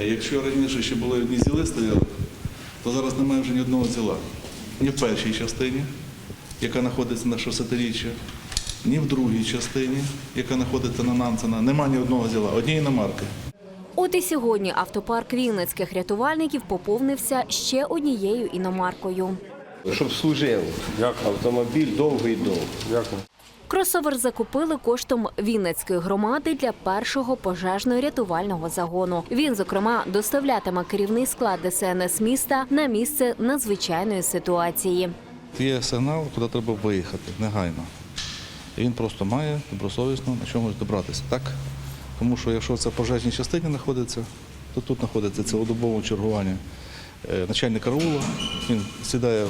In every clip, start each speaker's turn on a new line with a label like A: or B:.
A: Е, Якщо раніше ще були одні зіли стояли, то зараз немає вже ні одного зіла. Ні в першій частині, яка знаходиться на шосетиріччя, ні в другій частині, яка знаходиться на Нансена. Немає ні одного зіла, однієї іномарки.
B: От і сьогодні автопарк вінницьких рятувальників поповнився ще однією іномаркою.
C: Щоб служив автомобіль довго і довго.
D: Дякую.
B: Кросовер закупили коштом Вінницької громади для першого пожежно-рятувального загону. Він, зокрема, доставлятиме керівний склад ДСНС міста на місце надзвичайної ситуації.
A: Є сигнал, куди треба виїхати негайно. І він просто має добросовісно на чомусь добратися, так? Тому що якщо це в пожежній частині знаходиться, то тут знаходиться цілодобове чергування е, начальник караула, він сідає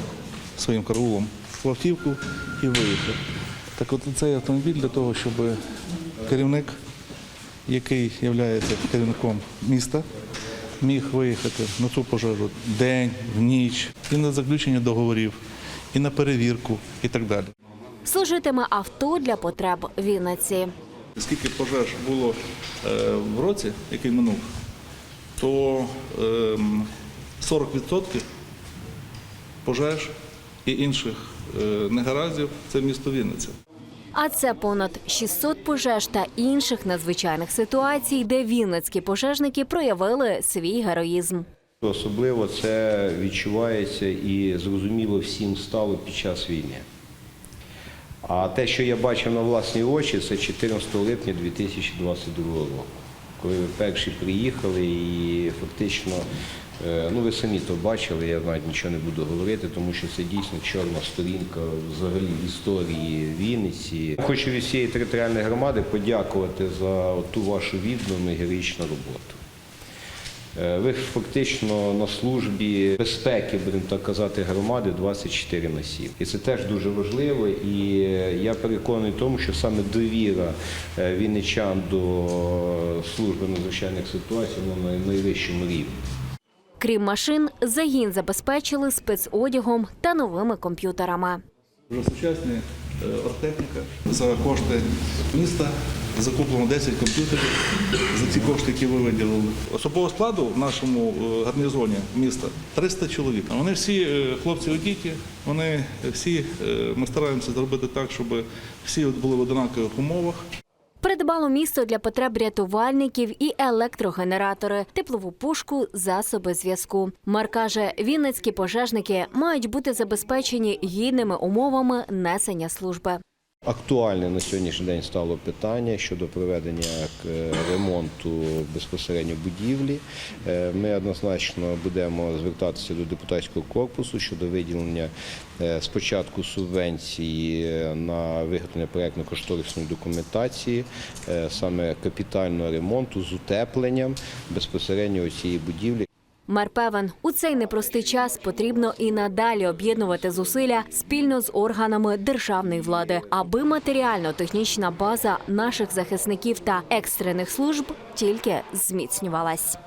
A: своїм караулом в автівку і виїхав. Так от цей автомобіль для того, щоб керівник, який є керівником міста, міг виїхати на цю пожежу день, в ніч, і на заключення договорів, і на перевірку, і так далі.
B: Служитиме авто для потреб Вінниці.
A: Скільки пожеж було е, в році, який минув, то ем, 40% пожеж і інших е, негараздів це місто Вінниця.
B: А це понад 600 пожеж та інших надзвичайних ситуацій, де вінницькі пожежники проявили свій героїзм.
C: Особливо це відчувається і зрозуміло всім стало під час війни. А те, що я бачив на власні очі, це 14 липня 2022 року, коли ви перші приїхали і фактично, е, ну ви самі то бачили, я навіть нічого не буду говорити, тому що це дійсно чорна сторінка взагалі історії Вінниці. Хочу від всієї територіальної громади подякувати за ту вашу віддану героїчну роботу. Е, Ви фактично на службі безпеки, будемо так казати, громади 24 на 7. І це теж дуже важливо. І е, я переконаний в тому, що саме довіра е, вінничан до служби надзвичайних ситуацій вона на найвищому рівні.
B: Крім машин, загін забезпечили спецодягом та новими комп'ютерами.
A: Вже сучасні оргтехніка за кошти міста закуплено 10 комп'ютерів за ці кошти, які ви виділили. Особового складу в нашому е, гарнізоні міста 300 чоловік. Вони всі е, хлопці одіті, вони всі е, ми стараємося зробити так, щоб всі були в однакових умовах.
B: Придбало місто для потреб рятувальників і електрогенератори, теплову пушку, засоби зв'язку. Мер каже, вінницькі пожежники мають бути забезпечені гідними умовами несення служби.
C: Актуальне на сьогоднішній день стало питання щодо проведення е, ремонту безпосередньо будівлі. Е, Ми однозначно будемо звертатися до депутатського корпусу щодо виділення е, спочатку субвенції на виготовлення проєктно-кошторисної документації, саме капітального ремонту з утепленням безпосередньо цієї будівлі.
B: Мер певен, у цей непростий час потрібно і надалі об'єднувати зусилля спільно з органами державної влади, аби матеріально-технічна база наших захисників та екстрених служб тільки зміцнювалась.